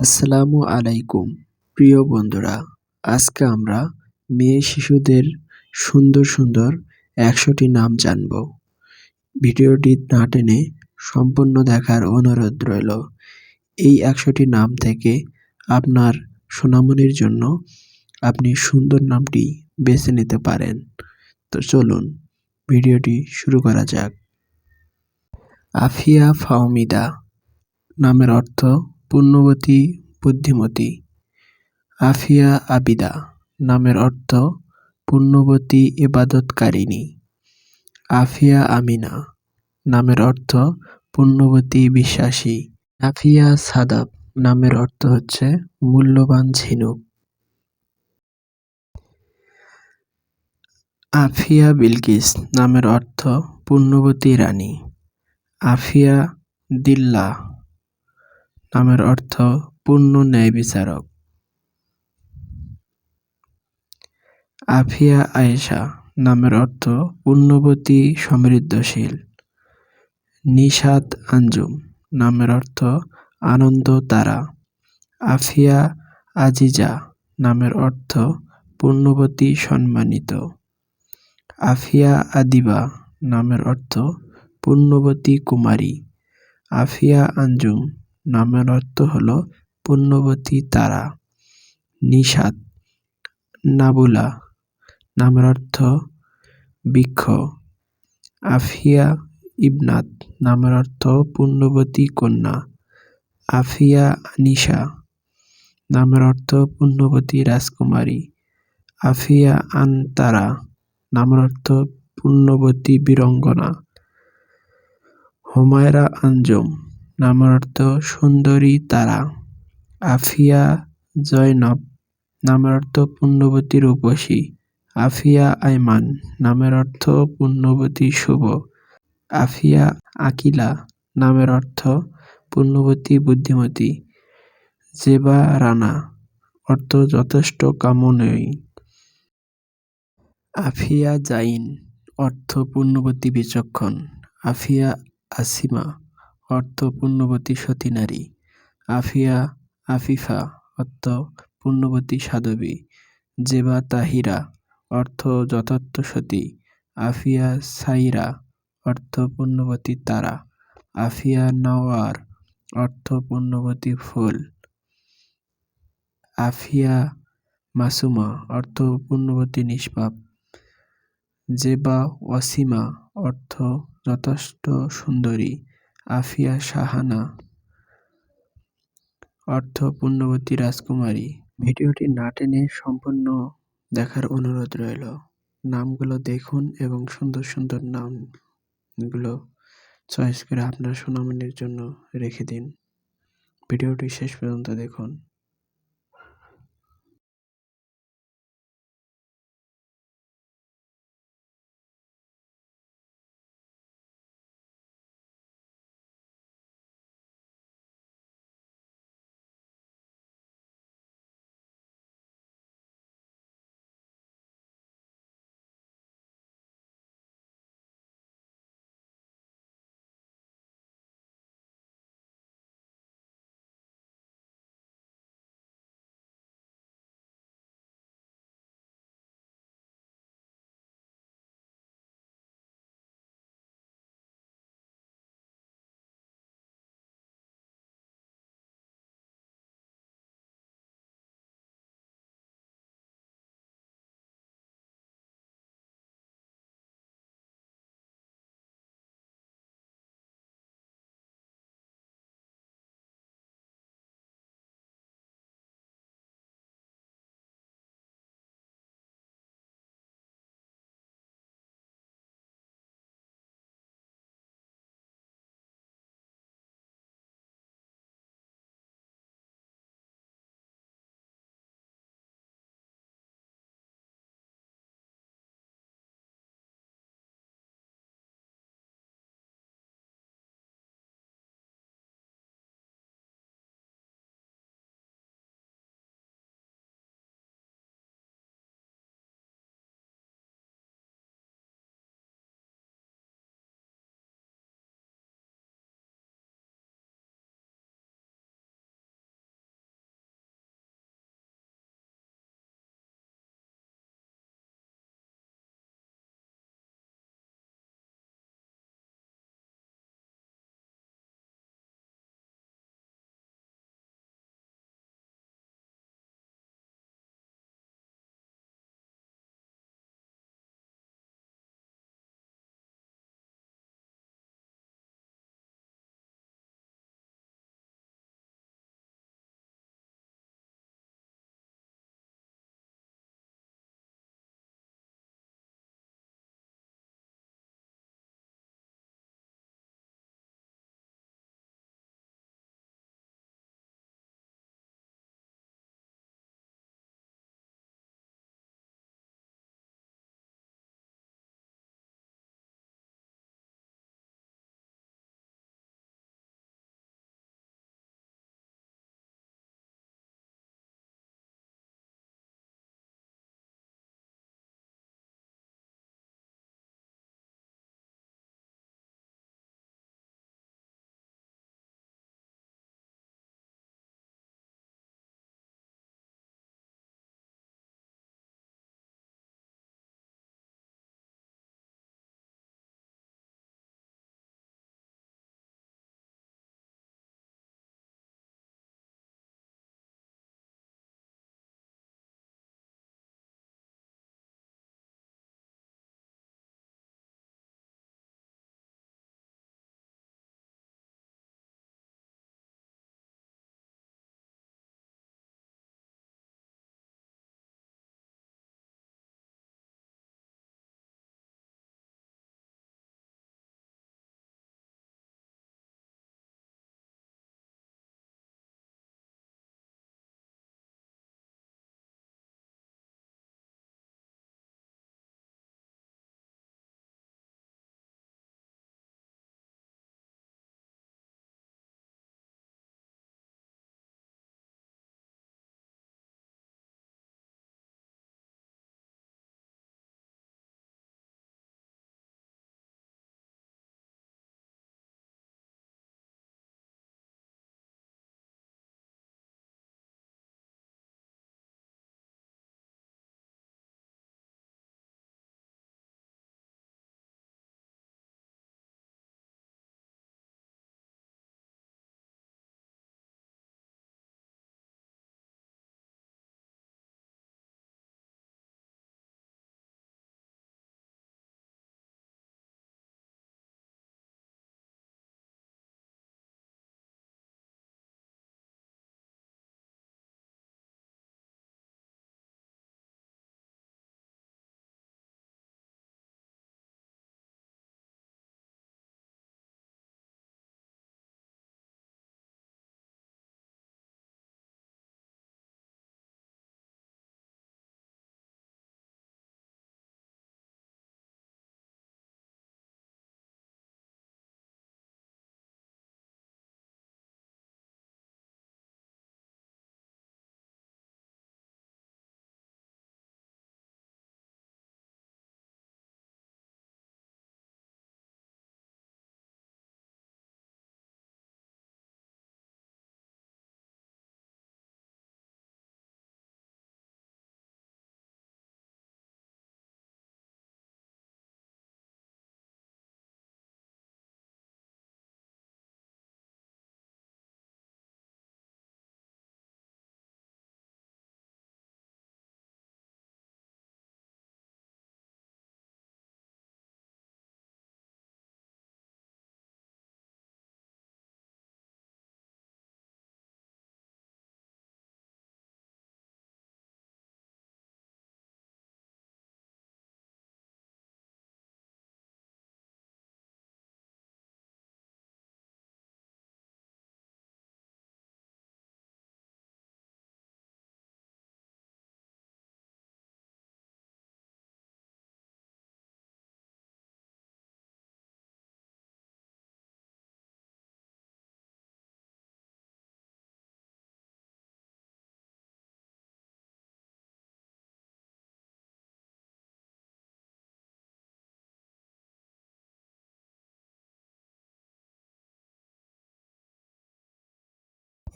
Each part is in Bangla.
আসসালামু আলাইকুম। প্রিয় বন্ধুরা, আজকে আমরা মেয়ে শিশুদের সুন্দর সুন্দর একশোটি নাম জানব। ভিডিওটি না টেনে সম্পূর্ণ দেখার অনুরোধ রইল। এই একশোটি নাম থেকে আপনার সোনামণির জন্য আপনি সুন্দর নামটি বেছে নিতে পারেন। তো চলুন, ভিডিওটি শুরু করা যাক। আফিয়া ফাওমিদা নামের অর্থ পুণ্যবতী বুদ্ধিমতী। আফিয়া আবিদা নামের অর্থ পুণ্যবতী ইবাদতকারিণী। আফিয়া আমিনা নামের অর্থ পুণ্যবতী বিশ্বাসী। আফিয়া সাদাব নামের অর্থ হচ্ছে মূল্যবান ঝিনুক। আফিয়া বিলকিস নামের অর্থ পুণ্যবতী রানী। আফিয়া দিল্লা নামের অর্থ পূর্ণ ন্যায় বিচারক। আফিয়া আয়েশা নামের অর্থ পুণ্যবতী সমৃদ্ধশীল। নিশাদ আঞ্জুম নামের অর্থ আনন্দ তারা। আফিয়া আজিজা নামের অর্থ পুণ্যবতী সম্মানিত। আফিয়া আদিবা নামের অর্থ পুণ্যবতী কুমারী। আফিয়া আঞ্জুম নামের অর্থ হল পুণ্যবতী তারা। নিষাদ, নাবুলা, নামের অর্থ বৃক্ষ। আফিয়া ইবনাত, নামের অর্থ পুণ্যবতী কন্যা। আফিয়া নিশা, নামের অর্থ পুণ্যবতী রাজকুমারী। আফিয়া আনতারা, নামের অর্থ পুণ্যবতী বীরঙ্গনা। হুমায়রা আঞ্জুম নামের অর্থ সুন্দরী তারা। আফিয়া জয়নব নামের অর্থ পুণ্যবতী রূপসী। আফিয়া আইমান নামের অর্থ পুণ্যবতী শুভ। আফিয়া আকিলা নামের অর্থ পুণ্যবতী বুদ্ধিমতী। জেবা রানা, অর্থ যথেষ্ট কামনয়ী। আফিয়া জাইন, অর্থ পুণ্যবতী বিচক্ষণ। আফিয়া আসিমা অর্থ পুণ্যবতী সতী নারী। আফিয়া, আফিফা অর্থ পুণ্যবতী সাধবী। জেবা তাহিরা অর্থ যথার্থ সতী। আফিয়া সাইরা অর্থ পুণ্যবতী তারা। আফিয়া নওয়ার অর্থ পুণ্যবতী ফুল। আফিয়া মাসুমা অর্থ পুণ্যবতী নিষ্পাপ। জেবা ওয়াসিমা অর্থ যথেষ্ট সুন্দরী। আফিয়া সাহানা। অর্থ পুণ্যবতী রাজকুমারী। ভিডিওটি না টেনে সম্পূর্ণ দেখার অনুরোধ রইল। নামগুলো দেখুন এবং সুন্দর সুন্দর নামগুলো চয়েস করে আপনার সুনামনির জন্য রেখে দিন। ভিডিওটি শেষ পর্যন্ত দেখুন।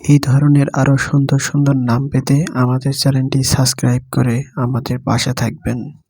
এই ধরনের আরও সুন্দর সুন্দর নাম পেতে আমাদের চ্যানেলটি সাবস্ক্রাইব করে আমাদের পাশে থাকবেন।